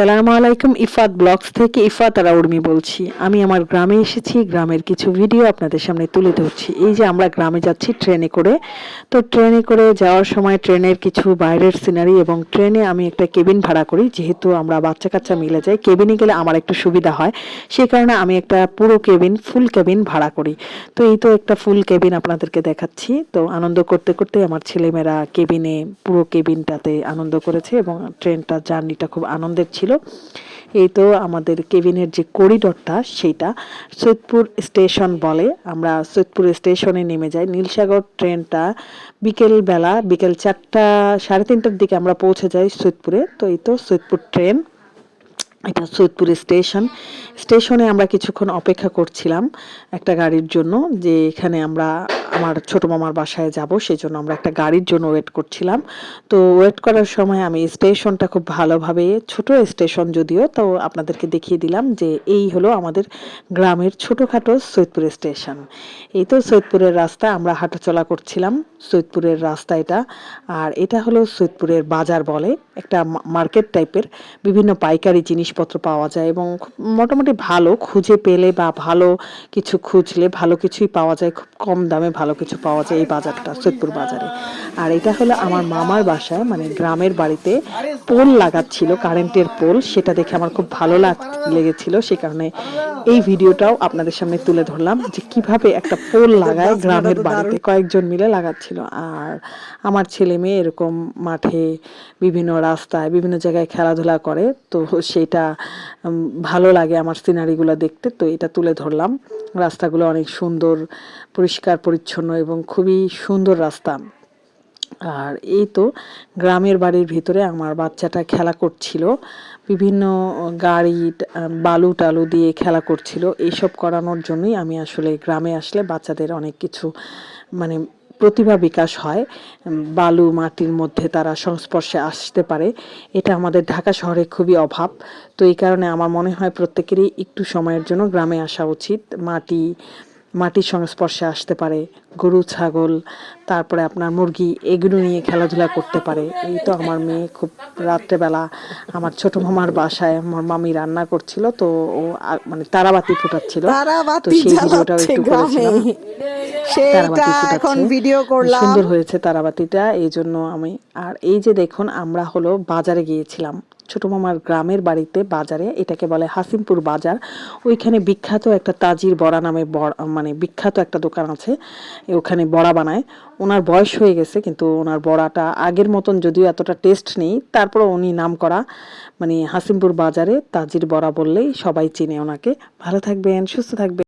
আসসালামু আলাইকুম, ইফাত ব্লগস থেকে ইফাত আর উর্মি বলছি। আমি আমার গ্রামে এসেছি, গ্রামের কিছু ভিডিও আপনাদের সামনে তুলে ধরছি। এই যে আমরা গ্রামে যাচ্ছি ট্রেনে করে, তো ট্রেনে করে যাওয়ার সময় ট্রেনের কিছু বাইরের সিনারি এবং ট্রেনে আমি একটা কেবিন ভাড়া করি, যেহেতু আমরা বাচ্চা কাচ্চা মিলে যাই। কেবিনে গেলে আমার একটু সুবিধা হয় সেই কারণে আমি একটা পুরো কেবিন ফুল কেবিন ভাড়া করি। তো এই তো একটা ফুল কেবিন আপনাদেরকে দেখাচ্ছি। তো আনন্দ করতে করতে আমার ছেলেমেয়েরা কেবিনে, পুরো কেবিনটাতে আনন্দ করেছে এবং ট্রেনটা জার্নিটা খুব আনন্দের ছিল। এই তো আমাদের কেবিনের যে করিডোরটা, সেইটা সৈয়দপুর স্টেশন বলে। আমরা সৈয়দপুর স্টেশনে নেমে যাই। নীলসাগর ট্রেনটা বিকেল বেলা, বিকেল চারটা, সাড়ে তিনটার দিকে আমরা পৌঁছে যাই সৈয়দপুরে। তো এই তো সৈয়দপুর ট্রেন, এটা সৈয়দপুর স্টেশন। স্টেশনে আমরা কিছুক্ষণ অপেক্ষা করছিলাম একটা গাড়ির জন্য, যে এখানে আমরা আমার ছোট মামার বাসায় যাব সেই জন্য আমরা একটা গাড়ির জন্য ওয়েট করছিলাম। তো ওয়েট করার সময় আমি স্টেশনটা খুব ভালোভাবে, ছোট স্টেশন যদিও, তো আপনাদেরকে দেখিয়ে দিলাম যে এই হলো আমাদের গ্রামের ছোটোখাটো সৈয়দপুর স্টেশন এই তো সৈয়দপুরের রাস্তা, আমরা হাঁটাচলা করছিলাম, সৈয়দপুরের রাস্তা এটা। আর এটা হলো সৈয়দপুরের বাজার বলে, একটা মার্কেট টাইপের বিভিন্ন পাইকারি জিনিসপত্র পাওয়া যায় এবং মোটামুটি ভালো, খুঁজে পেলে বা ভালো কিছু খুঁজলে ভালো কিছুই পাওয়া যায়, খুব কম দামে ভালো কিছু পাওয়া যায় এই বাজারটা, সৈয়দপুর বাজারে। আর এটা হলো আমার মামার বাসায় মানে গ্রামের বাড়িতে পোল লাগাচ্ছিল, কারেন্টের পোল। সেটা দেখে আমার খুব ভালো লাগ, লেগেছিল। সে কারণে এই ভিডিওটাও আপনাদের সামনে তুলে ধরলাম যে কীভাবে একটা পোল লাগায় গ্রামের বাড়িতে। কয়েকজন মিলে লাগাচ্ছিল। আর আমার ছেলে মেয়ে এরকম মাঠে বিভিন্ন রাস্তায়, বিভিন্ন জায়গায় খেলাধুলা করে। তো সেটা ভালো লাগে আমার সিনারিগুলো দেখতে। তো এটা তুলে ধরলাম। রাস্তাগুলো অনেক সুন্দর, পরিষ্কার, পরিচ্ছন্ন। এবং খুবই সুন্দর রাস্তা। আর এই তো গ্রামের বাড়ির ভিতরে আমার বাচ্চাটা খেলা করছিল। বিভিন্ন গাড়ি, বালু টালু দিয়ে খেলা করছিল। এইসব করানোর জন্যই আমি আসলে গ্রামে আসলে বাচ্চাদের অনেক কিছু মানে প্রতিভা বিকাশ হয়। বালু মাটির মধ্যে তারা সংস্পর্শে আসতে পারে। এটা আমাদের ঢাকা শহরে খুবই অভাব। তো এই কারণে আমার মনে হয় প্রত্যেকেরই একটু সময়ের জন্য গ্রামে আসা উচিত। মাটি মাটির সংস্পর্শে আসতে পারে গরু ছাগল তারপরে আপনার মুরগি এগুলো নিয়ে খেলাধুলা করতে পারে। এই তো আমার মেয়ে খুব রাত্রেবেলা আমার ছোট মামার বাসায় আমার মামি রান্না করছিল তো ও মানে তারাবাতি ফুটাচ্ছিল। তো তারাবাতি সেই ভিডিওটাও একটু করেছিলাম। এখন ভিডিও করলাম। সুন্দর হয়েছে তারাবাতিটা এই জন্য আমি আর এই যে দেখুন আমরা হলো বাজারে গিয়েছিলাম। ছোট মামার গ্রামের বাড়িতে বাজারে এটাকে বলে হাসিমপুর বাজার। ওইখানে বিখ্যাত একটা তাজির বড়া নামে মানে বিখ্যাত একটা দোকান আছে। ওখানে বড়া বানায়। ওনার বয়স হয়ে গেছে কিন্তু ওনার বড়াটা আগের মতন যদিও এতটা টেস্ট নেই। তারপর উনি নাম করা মানে হাসিমপুর বাজারে তাজির বড়া বললেই সবাই চিনে ওনাকে। ভালো থাকবেন সুস্থ থাকবেন।